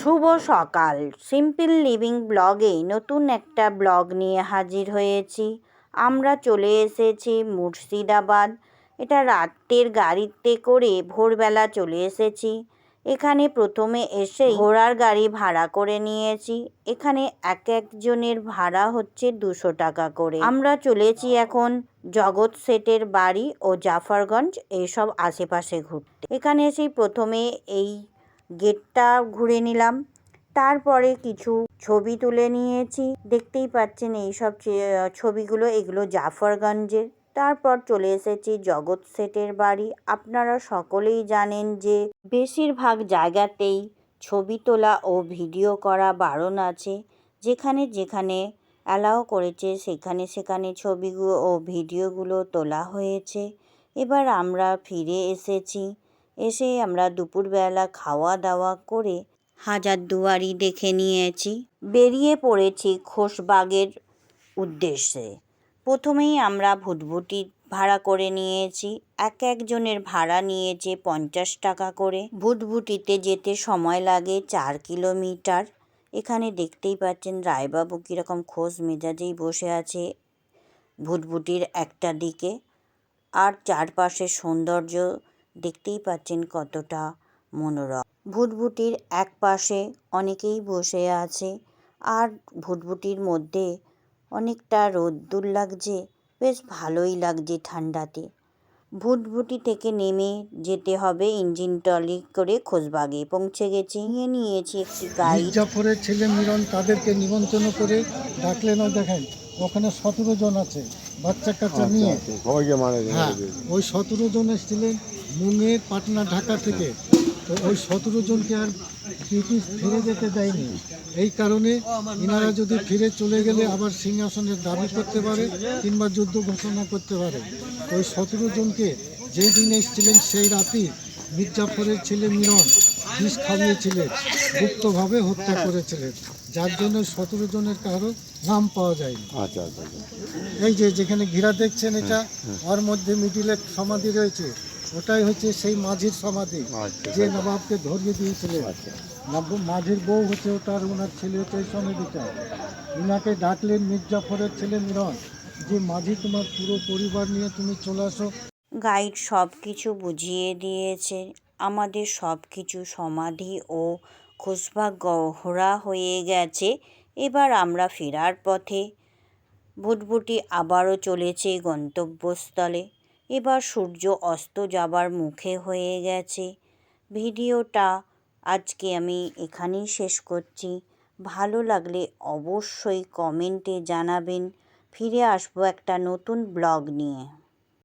শুভ সকাল। Simple living ব্লগে নতুন একটা ব্লগ নিয়ে হাজির হয়েছি। আমরা চলে এসেছি মুর্শিদাবাদ। এটা রাতের গাড়িতে করে ভোরবেলা চলে এসেছি। এখানে প্রথমে এসে ঘোড়ার গাড়ি ভাড়া করে নিয়েছি। এখানে এক একজনের ভাড়া হচ্ছে দুশো টাকা করে। আমরা চলেছি এখন জগৎ শেঠের বাড়ি ও জাফরগঞ্জ এইসব আশেপাশে ঘুরতে। এখানে এসেই প্রথমে এই গেটটা ঘুরে নিলাম। তারপরে কিছু ছবি তুলে নিয়েছি। দেখতেই পাচ্ছেন এইসব ছবিগুলো, এগুলো জাফরগঞ্জের। তারপর চলে এসেছি জগৎ শেঠের বাড়ি। আপনারা সকলেই জানেন যে বেশিরভাগ জায়গাতেই ছবি তোলা ও ভিডিও করা বারণ আছে। যেখানে যেখানে অ্যালাও করেছে, সেখানে সেখানে ছবিগুলো ও ভিডিওগুলো তোলা হয়েছে। এবার আমরা ফিরে এসেছি এসে আমরা দুপুরবেলা খাওয়া দাওয়া করে হাজারদুয়ারি দেখে নিয়েছি। বেরিয়ে পড়েছি খোশবাগের উদ্দেশ্যে। প্রথমেই আমরা ভুটভুটি ভাড়া করে নিয়েছি। এক একজনের ভাড়া নিয়েছে পঞ্চাশ টাকা করে। ভুটভুটিতে যেতে সময় লাগে চার কিলোমিটার। এখানে দেখতেই পাচ্ছেন রায়বাবু কীরকম খোশ মেজাজেই বসে আছে ভুটভুটির একটা দিকে। আর চারপাশের সৌন্দর্য দেখতেই পাচ্ছেন কতটা মনোরম। ভুটভুটির এক পাশে অনেকেই বসে আছে আর ভুটভুটির মধ্যে অনেকটা রোদ্দুর লাগছে বেশ ভালোই লাগছে ঠান্ডাতে। ভুটভুটি থেকে নেমে যেতে হবে ইঞ্জিন টলি করে খোশবাগে। পৌঁছে গেছি নিয়ে নিয়েছি একটি গাড়ি। মির্জাফরের ছেলে মিলন তাদেরকে নিমন্ত্রণ করে ডাকলেন দেখেন ওখানে সতেরো জন আছে বাচ্চা কাচ্চা নিয়ে। সবাইকে মানে হ্যাঁ ওই সতেরো জন এসেছিলেন মুঙ্গের পাটনা ঢাকা থেকে। তো ওই সতেরো জনকে আর ব্রিটিশ ফিরে যেতে দেয়নি। এই কারণে ইনারা যদি ফিরে চলে গেলে আবার সিংহাসনের দাবি করতে পারে কিংবা যুদ্ধ ঘোষণা করতে পারে। ওই সতেরো জনকে যেই দিন এসেছিলেন সেই রাতেই মির্জাফরের ছেলে মিলন বিষ খাইয়েছিলেন গুপ্তভাবে হত্যা করেছিলেন। যার জন্য সতেরো জনের কারও নাম পাওয়া যায়নি। আচ্ছা আচ্ছা আচ্ছা। এই যে যেখানে ঘিরা দেখছেন এটা ওর মধ্যে মিডিলে সমাধি রয়েছে। ওটাই হচ্ছে সেই মাঝির সমাধি যে নবাবকে ধরিয়ে দিয়েছিলেন আচ্ছা। মাঝির বউ হচ্ছে ওটার ওনার ছেলে হচ্ছে এই সমাধিটা। উনাকে ডাকলেন মির্জাফরের ছেলে মিরন যে মাঝি তোমার পুরো পরিবার নিয়ে তুমি চলে আসো। গাইড সব কিছু বুঝিয়ে দিয়েছে। আমাদের সব কিছু সমাধি ও খোশবাগ গহরা হয়ে গেছে। এবার আমরা ফেরার পথে। ভুটভুটি আবারও চলেছে গন্তব্যস্থলে। এবার সূর্য অস্ত যাবার মুখে হয়ে গেছে। ভিডিওটা আজকে আমি এখানেই শেষ করছি। ভালো লাগলে অবশ্যই কমেন্টে জানাবেন। ফিরে আসব একটা নতুন ব্লগ নিয়ে।